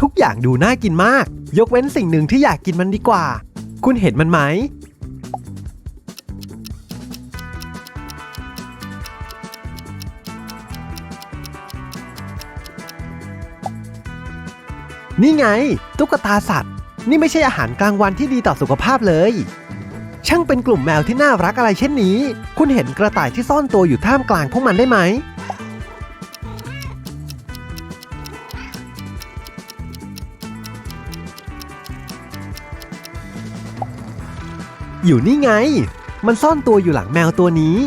ทุกอย่างดูน่ากินมาก ยกเว้นสิ่งหนึ่งที่อยากกินมันดีกว่า คุณเห็นมันไหม นี่ไง ตุ๊กตาสัตว์ นี่ไม่ใช่อาหารกลางวันที่ดีต่อสุขภาพเลย ช่างเป็นกลุ่มแมวที่น่ารักอะไรเช่นนี้ คุณเห็นกระต่ายที่ซ่อนตัวอยู่ท่ามกลางพวกมันได้ไหม อยู่นี่ไง มันซ่อนตัวอยู่หลังแมวตัวนี้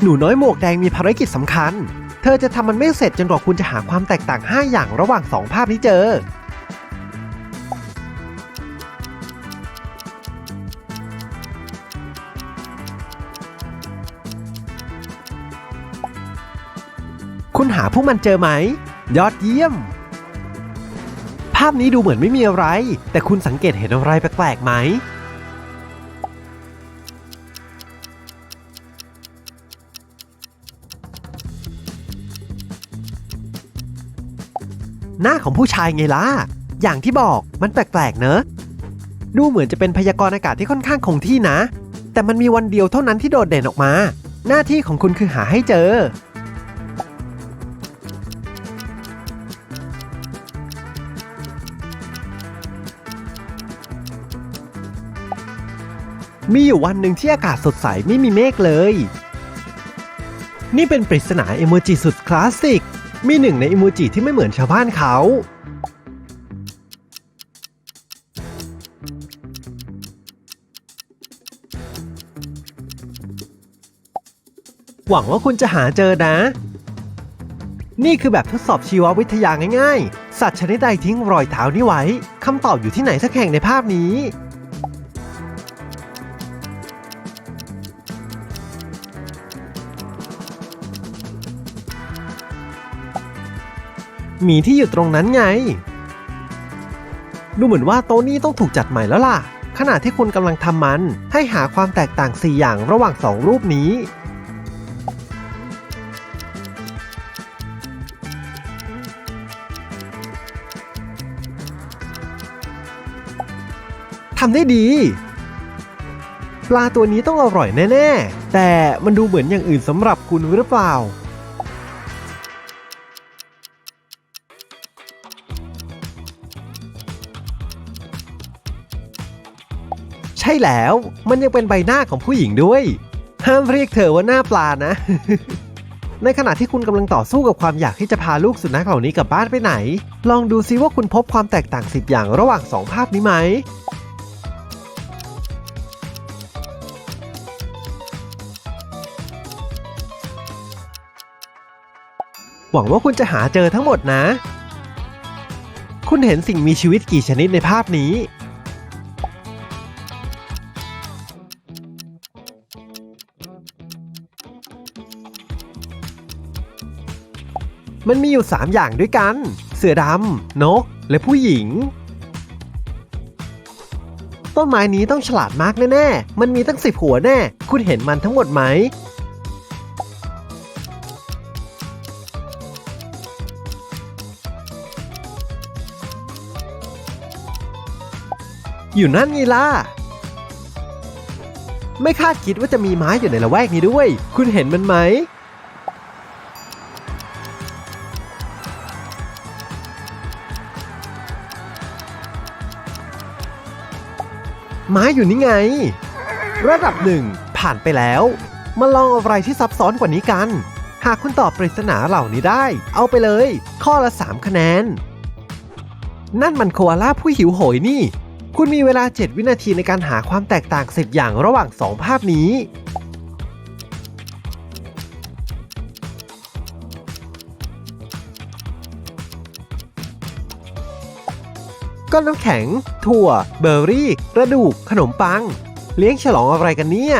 หนูน้อยหมวกแดงมีภารกิจสำคัญ เธอจะทำมันไม่เสร็จจนกว่าคุณจะหาความแตกต่าง 5 อย่างระหว่าง 2 ภาพนี้เจอ คุณหาพวกมันเจอไหม ยอดเยี่ยม ภาพนี้ดูเหมือนไม่มีอะไร แต่คุณสังเกตเห็นอะไรแปลกๆไหม หน้าของผู้ชายไงล่ะ อย่างที่บอกมันแปลกๆเนอะ ดูเหมือนจะเป็นพยากรณ์อากาศที่ค่อนข้างคงที่นะ แต่มันมีวันเดียวเท่านั้นที่โดดเด่นออกมา หน้าที่ของคุณคือหาให้เจอ มีอยู่วันหนึ่งที่อากาศสดใสไม่มีเมฆเลย นี่เป็นปริศนาเอโมจิสุดคลาสสิก มีหนึ่งในเอโมจิที่ไม่เหมือนชาวบ้านเขา หวังว่าคุณจะหาเจอนะ นี่คือแบบทดสอบชีววิทยาง่ายๆ สัตว์ชนิดใดทิ้งรอยเท้านี้ไว้คำตอบอยู่ที่ไหนสักแห่งในภาพนี้ หมีที่อยู่ตรงนั้นไง ดูเหมือนว่าโต๊ะนี้ต้องถูกจัดใหม่แล้วล่ะ ขณะที่คุณกำลังทำมัน ให้หาความแตกต่าง 4 อย่างระหว่าง 2 รูปนี้ ทำได้ดี ปลาตัวนี้ต้องอร่อยแน่ ๆ แต่มันดูเหมือนอย่างอื่นสำหรับคุณหรือเปล่า ช่แล้ว มันยังเป็นใบหน้าของผู้หญิงด้วย ห้ามเรียกเธอว่าหน้าปลานะ ในขณะที่คุณกำลังต่อสู้กับความอยากที่จะพาลูกสุนัขเหล่านี้กลับบ้านไปไหน ลองดูซิว่าคุณพบความแตกต่างสิบอย่างระหว่างสองภาพนี้ไหมหวังว่าคุณจะหาเจอทั้งหมดนะ คุณเห็นสิ่งมีชีวิตกี่ชนิดในภาพนี้ มันมีอยู่ 3 อย่างด้วยกัน เสือดำนก และผู้หญิง ต้นไม้นี้ต้องฉลาดมากแน่ๆ มันมีตั้งสิบหัวแน่ คุณเห็นมันทั้งหมดไหม อยู่นั่นไงล่ะไม่คาดคิดว่าจะมีไม้อยู่ในละแวกนี้ด้วย คุณเห็นมันไหม ไม้อยู่นี่ไง ระดับหนึ่งผ่านไปแล้ว มาลองอะไรที่ซับซ้อนกว่านี้กัน หากคุณตอบปริศนาเหล่านี้ได้ เอาไปเลย ข้อละ 3 คะแนน นั่นมันโคอาล่าผู้หิวโหยนี่ คุณมีเวลา 7 วินาทีในการหาความแตกต่าง 10 อย่างระหว่าง 2 ภาพนี้ ก้อนน้ำแข็ง ถั่ว เบอร์รี่ กระดูก ขนมปัง เลี้ยงฉลองอะไรกันเนี่ย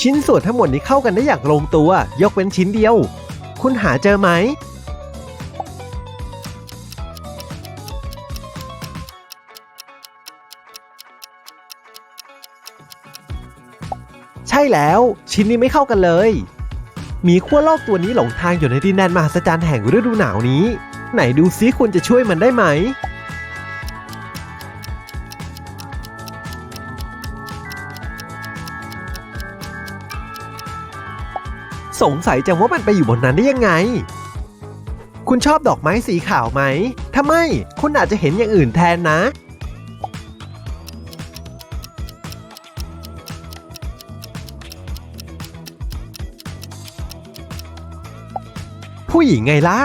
ชิ้นส่วนทั้งหมดนี้เข้ากันได้อย่างลงตัว ยกเว้นชิ้นเดียว คุณหาเจอไหม ใช่แล้ว ชิ้นนี้ไม่เข้ากันเลยหมีขั้วโลกตัวนี้หลงทางอยู่ในดินแดนมหัศจรรย์แห่งฤดูหนาวนี้ ไหนดูซิคุณจะช่วยมันได้ไหม สงสัยจังว่ามันไปอยู่บนนั้นได้ยังไง คุณชอบดอกไม้สีขาวไหม ถ้าไม่ คุณอาจจะเห็นอย่างอื่นแทนนะ ผู้หญิงไงล่ะ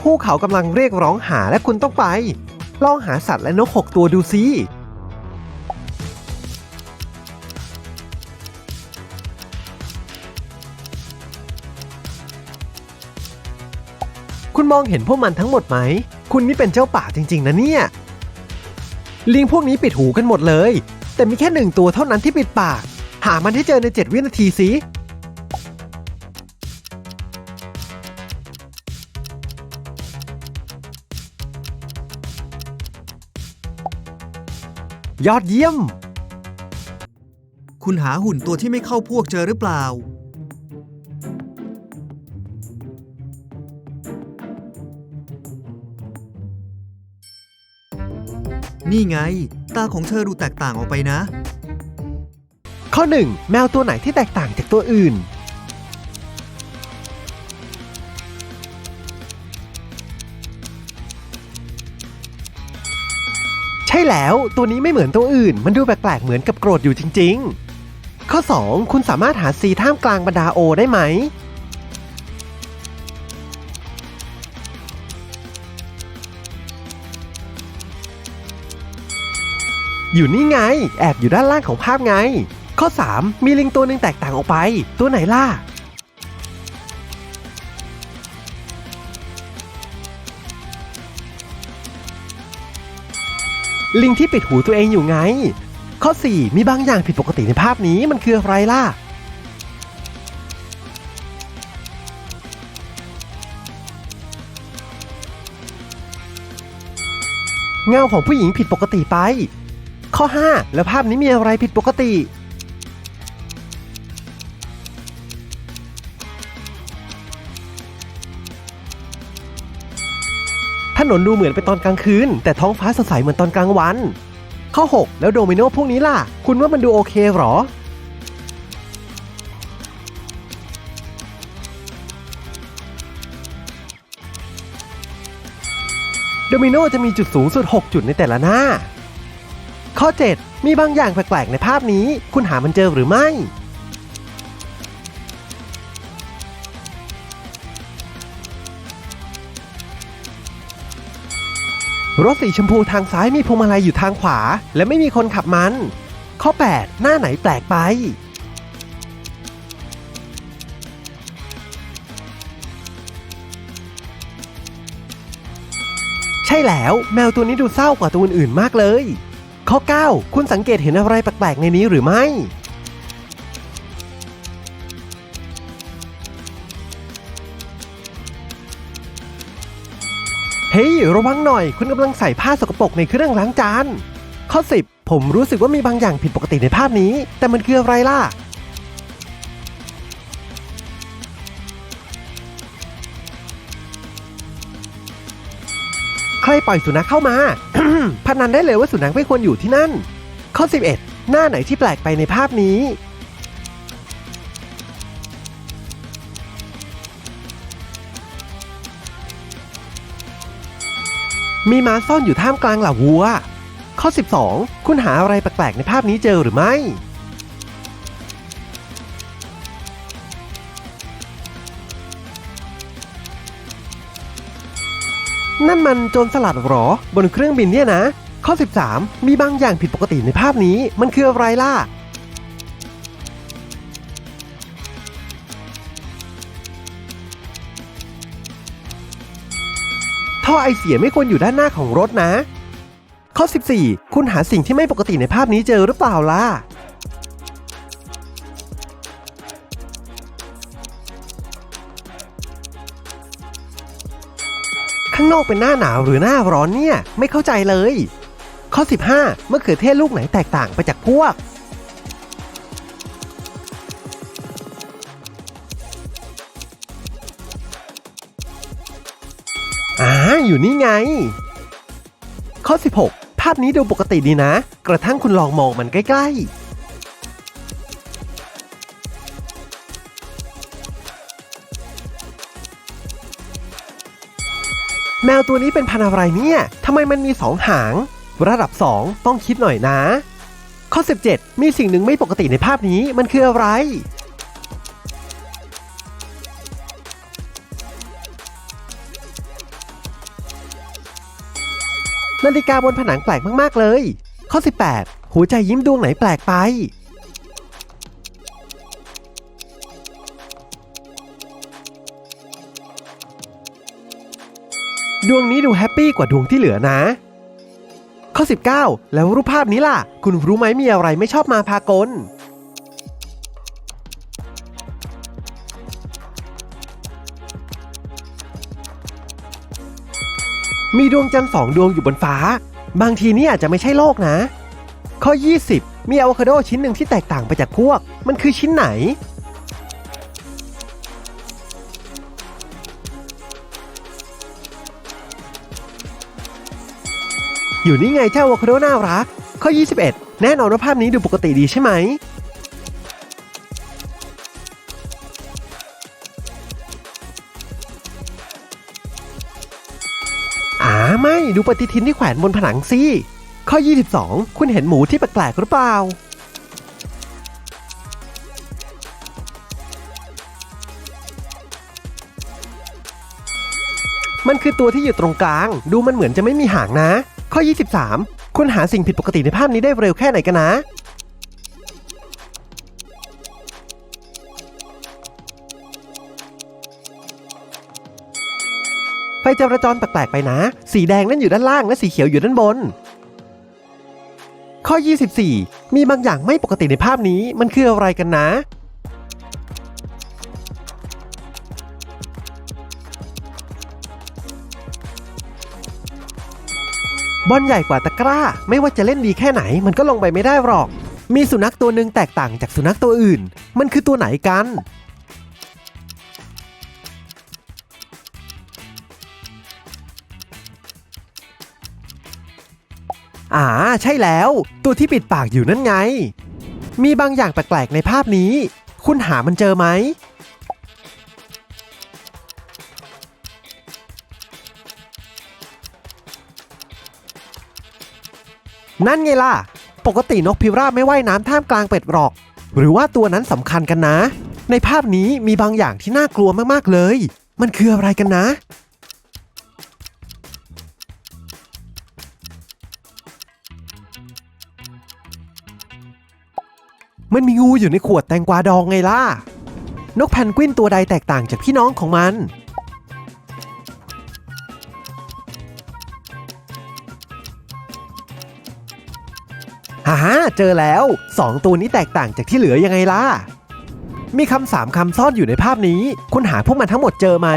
ผู้เขากำลังเรียกร้องหาและคุณต้องไป ลองหาสัตว์และนกหกตัวดูสิ มองเห็นพวกมันทั้งหมดไหม คุณนี่เป็นเจ้าป่าจริง ๆ นะเนี่ย ลิงพวกนี้ปิดหูกันหมดเลย แต่มีแค่หนึ่งตัวเท่านั้นที่ปิดปาก หามันให้เจอใน 7 วินาทีสิ ยอดเยี่ยม คุณหาหุ่นตัวที่ไม่เข้าพวกเจอหรือเปล่า นี่ไง ตาของเธอดูแตกต่างออกไปนะ ข้อ 1 แมวตัวไหนที่แตกต่างจากตัวอื่น ใช่แล้วตัวนี้ไม่เหมือนตัวอื่น มันดูแปลกๆเหมือนกับโกรธอยู่จริง ๆ ข้อ 2 คุณสามารถหาซีท่ามกลางบรรดาโอได้ไหม อยู่นี่ไง แอบอยู่ด้านล่างของภาพไง ข้อ 3 มีลิงตัวหนึ่งแตกต่างออกไป ตัวไหนล่ะ ลิงที่ปิดหูตัวเองอยู่ไง ข้อ 4 มีบางอย่างผิดปกติในภาพนี้มันคืออะไรล่ะเงาของผู้หญิงผิดปกติไป ข้อ 5 แล้วภาพนี้มีอะไรผิดปกติ ถนนดูเหมือนเป็นตอนกลางคืน แต่ท้องฟ้าสดใสเหมือนตอนกลางวัน ข้อ 6 แล้วโดมิโนพวกนี้ล่ะ คุณว่ามันดูโอเคหรอโดมิโนจะมีจุดสูงสุด 6 จุดในแต่ละหน้า ข้อ 7 มีบางอย่างแปลกๆในภาพนี้ คุณหามันเจอหรือไม่ รถสีชมพูทางซ้ายมีพวงมาลัยอยู่ทางขวา และไม่มีคนขับมัน ข้อ 8 หน้าไหนแปลกไปใช่แล้วแมวตัวนี้ดูเศร้ากว่าตัวอื่นๆมากเลย ข้อ 9 คุณสังเกตเห็นอะไรแปลกๆในนี้หรือไม่ เฮ้ย ระวังหน่อย คุณกำลังใส่ผ้าสกปรกในเครื่องล้างจาน ข้อ 10 ผมรู้สึกว่ามีบางอย่างผิดปกติในภาพนี้ แต่มันคืออะไรล่ะ ใครปล่อยสุนัขเข้ามา พนันได้เลยว่าสุนัขไม่ควรอยู่ที่นั่น ข้อ 11 หน้าไหนที่แปลกไปในภาพนี้ มีม้าซ่อนอยู่ท่ามกลางเหล่าวัว ข้อ 12 คุณหาอะไรแปลกๆในภาพนี้เจอหรือไม่ นั่นมันโจรสลัดหรอ บนเครื่องบินเนี่ยนะ ข้อ 13 มีบางอย่างผิดปกติในภาพนี้ มันคืออะไรล่ะ ท่อไอเสียไม่ควรอยู่ด้านหน้าของรถนะ ข้อ 14 คุณหาสิ่งที่ไม่ปกติในภาพนี้เจอหรือเปล่าล่ะางนอกเป็นหน้าหนาวหรือหน้าร้อนเนี่ย ไม่เข้าใจเลย ข้อ 15มะเขือเทศลูกไหนแตกต่างไปจากพวก อ่า อยู่นี่ไง ข้อ 16 ภาพนี้ดูปกติดีนะ กระทั่งคุณลองมองมันใกล้ ๆ มวตัวนี้เป็นพันธุ์อะไรเนี่ยทำไมมันมีสองหาง ระดับ 2 ต้องคิดหน่อยนะ ข้อ 17 มีสิ่งหนึ่งไม่ปกติในภาพนี้มันคืออะไร นาฬิกาบนผนังแปลกมาก ๆ เลย ข้อ 18 หัวใจยิ้มดวงไหนแปลกไป ดวงนี้ดูแฮปปี้กว่าดวงที่เหลือนะ ข้อ 19 แล้วรูปภาพนี้ล่ะ คุณรู้ไหมมีอะไรไม่ชอบมาพากลมีดวงจันทร์สองดวงอยู่บนฟ้า บางทีนี่อาจจะไม่ใช่โลกนะ ข้อ 20 มีอะโวคาโดชิ้นหนึ่งที่แตกต่างไปจากพวก มันคือชิ้นไหน อยู่นี่ไงเจ้าอะโวคโดน่ารัก ข้อ 21 แน่นอนว่าภาพนี้ดูปกติดีใช่ไหม อ่าไม่ดูปฏิทินที่แขวนบนผนังสิ ข้อ 22 คุณเห็นหมูที่แปลกๆหรือเปล่ามันคือตัวที่อยู่ตรงกลาง ดูมันเหมือนจะไม่มีหางนะ ข้อ 23 คุณหาสิ่งผิดปกติในภาพนี้ได้เร็วแค่ไหนกันนะ ไฟจราจรแปลกๆไปนะ สีแดงนั่นอยู่ด้านล่างและสีเขียวอยู่ด้านบน ข้อ 24 มีบางอย่างไม่ปกติในภาพนี้มันคืออะไรกันนะ บอลใหญ่กว่าตะกร้า ไม่ว่าจะเล่นดีแค่ไหน มันก็ลงไปไม่ได้หรอก มีสุนัขตัวหนึ่งแตกต่างจากสุนัขตัวอื่น มันคือตัวไหนกัน อ่า ใช่แล้ว ตัวที่ปิดปากอยู่นั่นไง มีบางอย่างแปลกๆในภาพนี้ คุณหามันเจอไหม นั่นไงล่ะ ปกตินกพิราบไม่ว่ายน้ำท่ามกลางเป็ดหรอก หรือว่าตัวนั้นสำคัญกันนะ ในภาพนี้มีบางอย่างที่น่ากลัวมากๆเลย มันคืออะไรกันนะ มันมีงูอยู่ในขวดแตงกวาดองไงล่ะ นกแพนกวินตัวใดแตกต่างจากพี่น้องของมัน เจอแล้วสองตัวนี้แตกต่างจากที่เหลือยังไงล่ะ มีคำสามคำซ่อนอยู่ในภาพนี้ คุณหาพวกมันทั้งหมดเจอไหม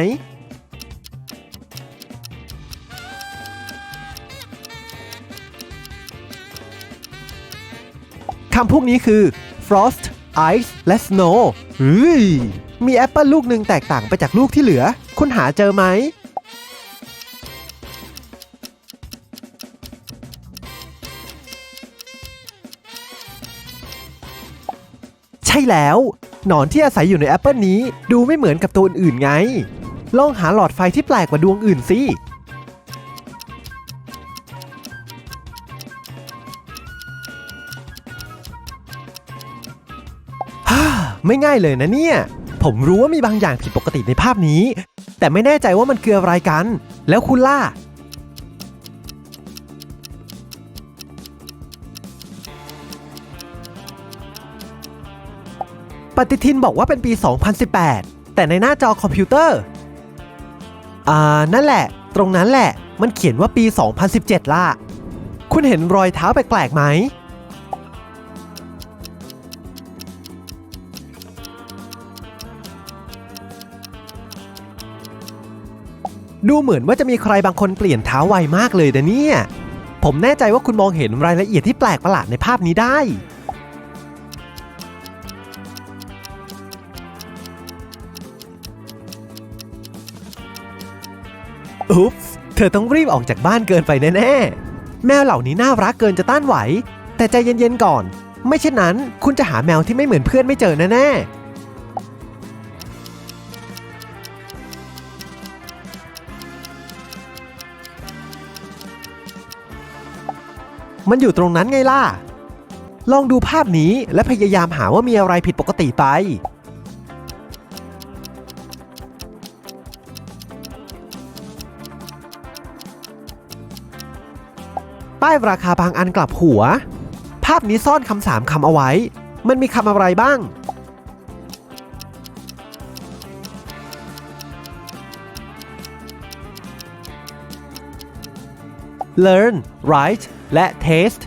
คำพวกนี้คือ frost ice และ snow เฮ้ยมีแอปเปิลลูกหนึ่งแตกต่างไปจากลูกที่เหลือ คุณหาเจอไหม ช่แล้ว หนอนที่อาศัยอยู่ในแอปเปิลนี้ดูไม่เหมือนกับตัวอื่นๆไง ลองหาหลอดไฟที่แปลกกว่าดวงอื่นสิฮ่าไม่ง่ายเลยนะเนี่ย ผมรู้ว่ามีบางอย่างผิดปกติในภาพนี้ แต่ไม่แน่ใจว่ามันคืออะไรกัน แล้วคุณล่ะ ฏิทินบอกว่าเป็นปี 2018 แต่ในหน้าจอคอมพิวเตอร์ อ่า นั่นแหละ ตรงนั้นแหละ มันเขียนว่าปี 2017 ล่ะ คุณเห็นรอยเท้าแปลกๆไหม ดูเหมือนว่าจะมีใครบางคนเปลี่ยนเท้าไวมากเลยนะเนี่ย ผมแน่ใจว่าคุณมองเห็นรายละเอียดที่แปลกประหลาดในภาพนี้ได้ อุ๊ปส์เธอต้องรีบออกจากบ้านเกินไปแน่ๆ แมวเหล่านี้น่ารักเกินจะต้านไหว แต่ใจเย็นๆก่อน ไม่เช่นนั้นคุณจะหาแมวที่ไม่เหมือนเพื่อนไม่เจอแน่ๆมันอยู่ตรงนั้นไงล่ะ ลองดูภาพนี้และพยายามหาว่ามีอะไรผิดปกติไป ป้ายราคาบางอันกลับหัว ภาพนี้ซ่อนคำสามคำเอาไว้ มันมีคำอะไรบ้าง learn write และ taste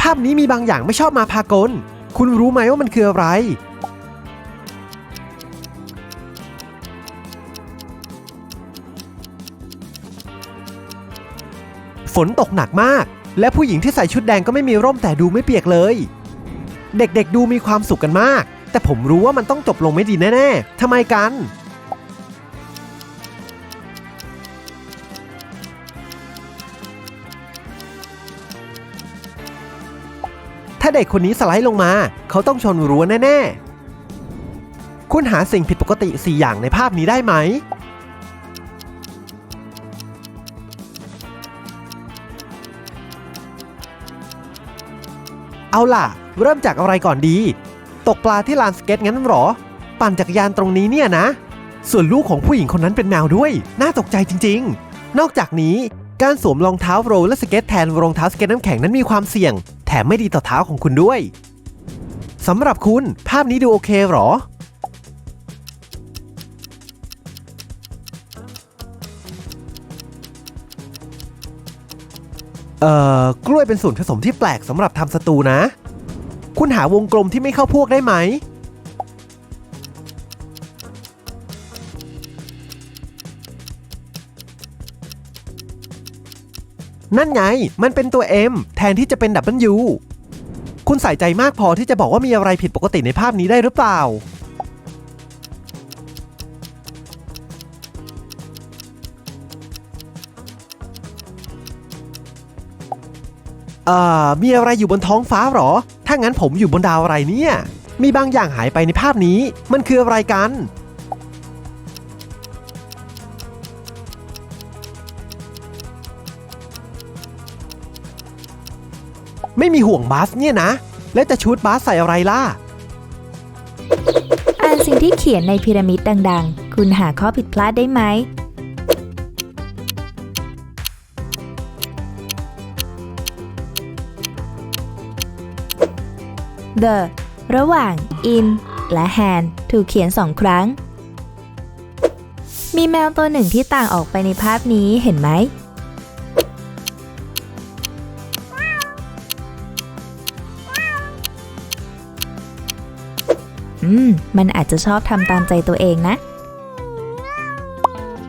ภาพนี้มีบางอย่างไม่ชอบมาพากล คุณรู้ไหมว่ามันคืออะไร นตกหนักมาก และผู้หญิงที่ใส่ชุดแดงก็ไม่มีร่มแต่ดูไม่เปียกเลย เด็กๆดูมีความสุขกันมาก แต่ผมรู้ว่ามันต้องจบลงไม่ดีแน่ๆทำไมกัน ถ้าเด็กคนนี้สไลด์ลงมา เขาต้องชนรั้วแน่ๆ คุณหาสิ่งผิดปกติ 4 อย่างในภาพนี้ได้ไหม เอาล่ะ เริ่มจากอะไรก่อนดี ตกปลาที่ลานสเก็ตงั้นหรอ ปั่นจักรยานตรงนี้เนี่ยนะ ส่วนลูกของผู้หญิงคนนั้นเป็นแมวด้วย น่าตกใจจริง ๆ นอกจากนี้การสวมรองเท้าโรลและสเก็ตแทนรองเท้าสเก็ตน้ำแข็งนั้นมีความเสี่ยง แถมไม่ดีต่อเท้าของคุณด้วยสำหรับคุณภาพนี้ดูโอเคหรอ เอ่อกล้วยเป็นส่วนผสมที่แปลกสำหรับทำสตูนะ คุณหาวงกลมที่ไม่เข้าพวกได้ไหม นั่นไง มันเป็นตัว M แทนที่จะเป็น W คุณใส่ใจมากพอที่จะบอกว่ามีอะไรผิดปกติในภาพนี้ได้หรือเปล่า อ่อมีอะไรอยู่บนท้องฟ้าหรอ ถ้างั้นผมอยู่บนดาวอะไรเนี่ย มีบางอย่างหายไปในภาพนี้ มันคืออะไรกัน ไม่มีห่วงบาสเนี่ยนะ แล้วจะชูดบาสใส่อะไรล่ะ อ่านสิ่งที่เขียนในพีระมิดดังๆ คุณหาข้อผิดพลาดได้ไหม The ระหว่าง in และ hand ถูกเขียนสองครั้ง มีแมวตัวหนึ่งที่ต่างออกไปในภาพนี้เห็นไหม อืม มันอาจจะชอบทำตามใจตัวเองนะ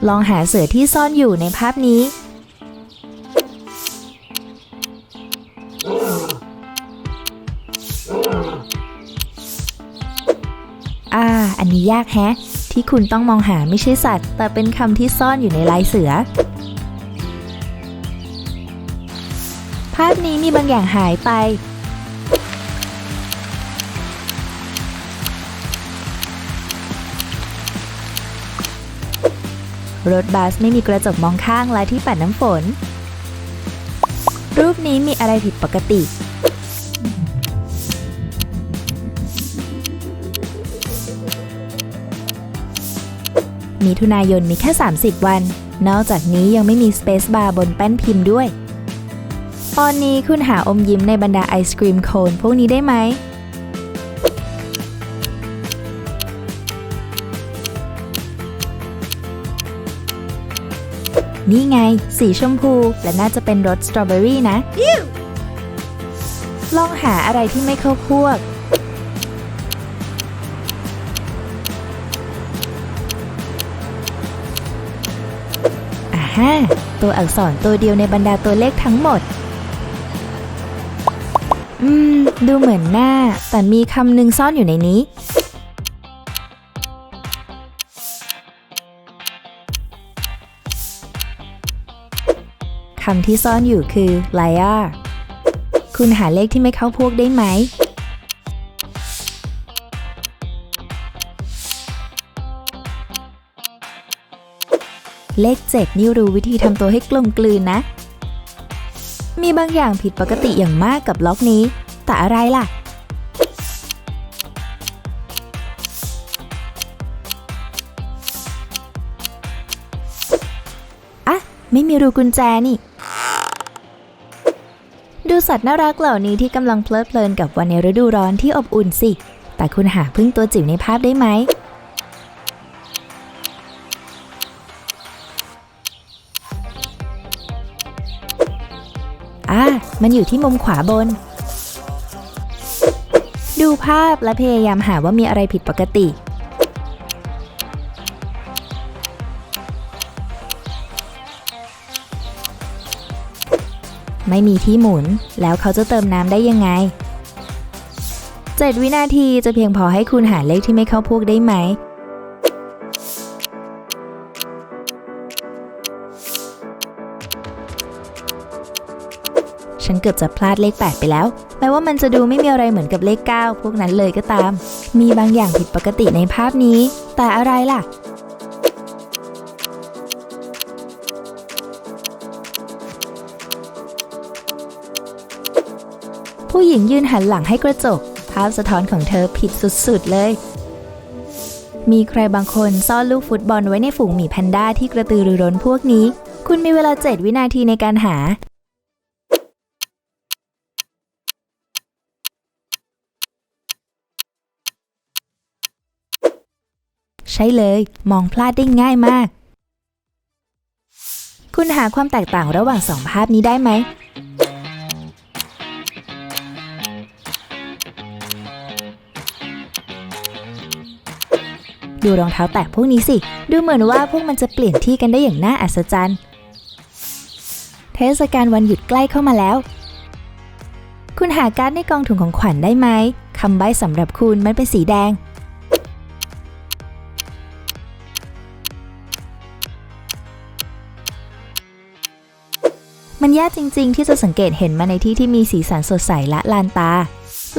ลองหาเสือที่ซ่อนอยู่ในภาพนี้ นี้ยากแฮะ ที่คุณต้องมองหาไม่ใช่สัตว์ แต่เป็นคำที่ซ่อนอยู่ในลายเสือ ภาพนี้มีบางอย่างหายไป รถบัสไม่มีกระจกมองข้างและที่ปัดน้ำฝน รูปนี้มีอะไรผิดปกติ มิถุนายนมีแค่ 30 วัน นอกจากนี้ยังไม่มีสเปซบาร์บนแป้นพิมพ์ด้วย ตอนนี้คุณหาอมยิ้มในบรรดาไอศกรีมโคนพวกนี้ได้ไหม นี่ไง สีชมพูและน่าจะเป็นรสสตรอเบอรี่นะ ลองหาอะไรที่ไม่เข้าพวก อ่าฮะตัวอักษรตัวเดียวในบรรดาตัวเลขทั้งหมด อืม ดูเหมือนหน้า แต่มีคำหนึ่งซ่อนอยู่ในนี้ คำที่ซ่อนอยู่คือ liar คุณหาเลขที่ไม่เข้าพวกได้ไหม เลข 7 นี่รู้วิธีทำตัวให้กลมกลืนนะ มีบางอย่างผิดปกติอย่างมากกับล็อกนี้ แต่อะไรล่ะอะไม่มีรูกุญแจนี่ ดูสัตว์น่ารักเหล่านี้ที่กำลังเพลิดเพลินกับวันในฤดูร้อนที่อบอุ่นสิ แต่คุณหาพึ่งตัวจิ๋วในภาพได้ไหม อ่ามันอยู่ที่มุมขวาบน ดูภาพและพยายามหาว่ามีอะไรผิดปกติ ไม่มีที่หมุน แล้วเขาจะเติมน้ำได้ยังไง 7 วินาทีจะเพียงพอให้คุณหาเลขที่ไม่เข้าพวกได้ไหม เกือบจะพลาดเลข 8 ไปแล้ว แม้ว่ามันจะดูไม่มีอะไรเหมือนกับเลข 9 พวกนั้นเลยก็ตาม มีบางอย่างผิดปกติในภาพนี้ แต่อะไรล่ะผู้หญิงยืนหันหลังให้กระจก ภาพสะท้อนของเธอผิดสุดๆเลย มีใครบางคนซ่อนลูกฟุตบอลไว้ในฝูงหมีแพนด้าที่กระตือรือร้นพวกนี้ คุณมีเวลา 7 วินาทีในการหา ช่เลย มองพลาดได้ง่ายมาก คุณหาความแตกต่างระหว่างสองภาพนี้ได้ไหม ดูรองเท้าแตะพวกนี้สิ ดูเหมือนว่าพวกมันจะเปลี่ยนที่กันได้อย่างน่าอัศจรรย์ เทศกาลวันหยุดใกล้เข้ามาแล้ว คุณหาการ์ดในกองถุงของขวัญได้ไหมคำใบ้สำหรับคุณมันเป็นสีแดง มันยากจริง ๆ ที่จะสังเกตเห็นมาในที่ที่มีสีสันสดใสและลานตา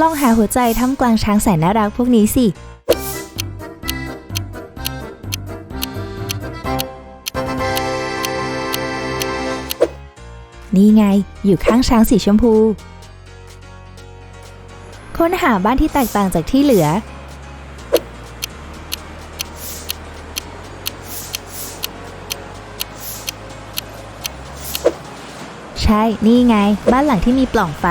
ลองหาหัวใจท่ามกลางช้างแสนน่ารักพวกนี้สินี่ไง อยู่ข้างช้างสีชมพู ค้นหาบ้านที่แตกต่างจากที่เหลือ ใช่ นี่ไง บ้านหลังที่มีปล่องไฟ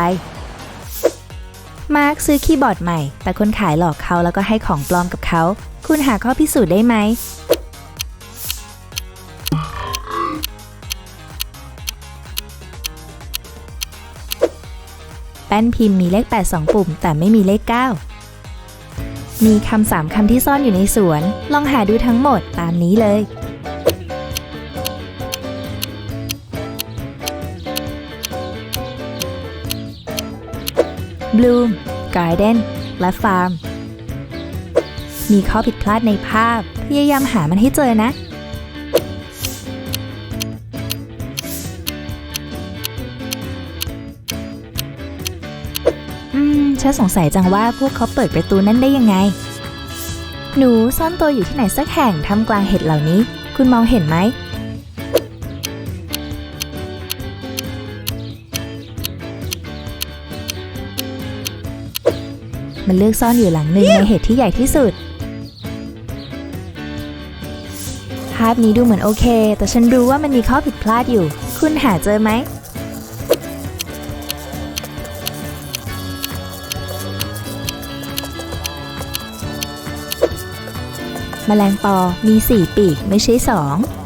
มาร์คซื้อคีย์บอร์ดใหม่ แต่คนขายหลอกเขาแล้วก็ให้ของปลอมกับเขา คุณหาข้อพิสูจน์ได้ไหม แป้นพิมพ์มีเลข 8 2 ปุ่ม แต่ไม่มีเลข 9 มีคำสามคำที่ซ่อนอยู่ในสวน ลองหาดูทั้งหมดตามนี้เลย Bloom Garden และ Farm มีข้อผิดพลาดในภาพ พยายามหามันให้เจอนะ อืม ฉันสงสัยจังว่าพวกเขาเปิดประตูนั่นได้ยังไง หนูซ่อนตัวอยู่ที่ไหนสักแห่งท่ามกลางเห็ดเหล่านี้ คุณมองเห็นไหม มันเลือกซ่อนอยู่หลังหนึ่งในเห็ดที่ใหญ่ที่สุด ภาพนี้ดูเหมือนโอเค แต่ฉันรู้ว่ามันมีข้อผิดพลาดอยู่ คุณหาเจอไหม แมลงปอมี 4 ปีกไม่ใช่ 2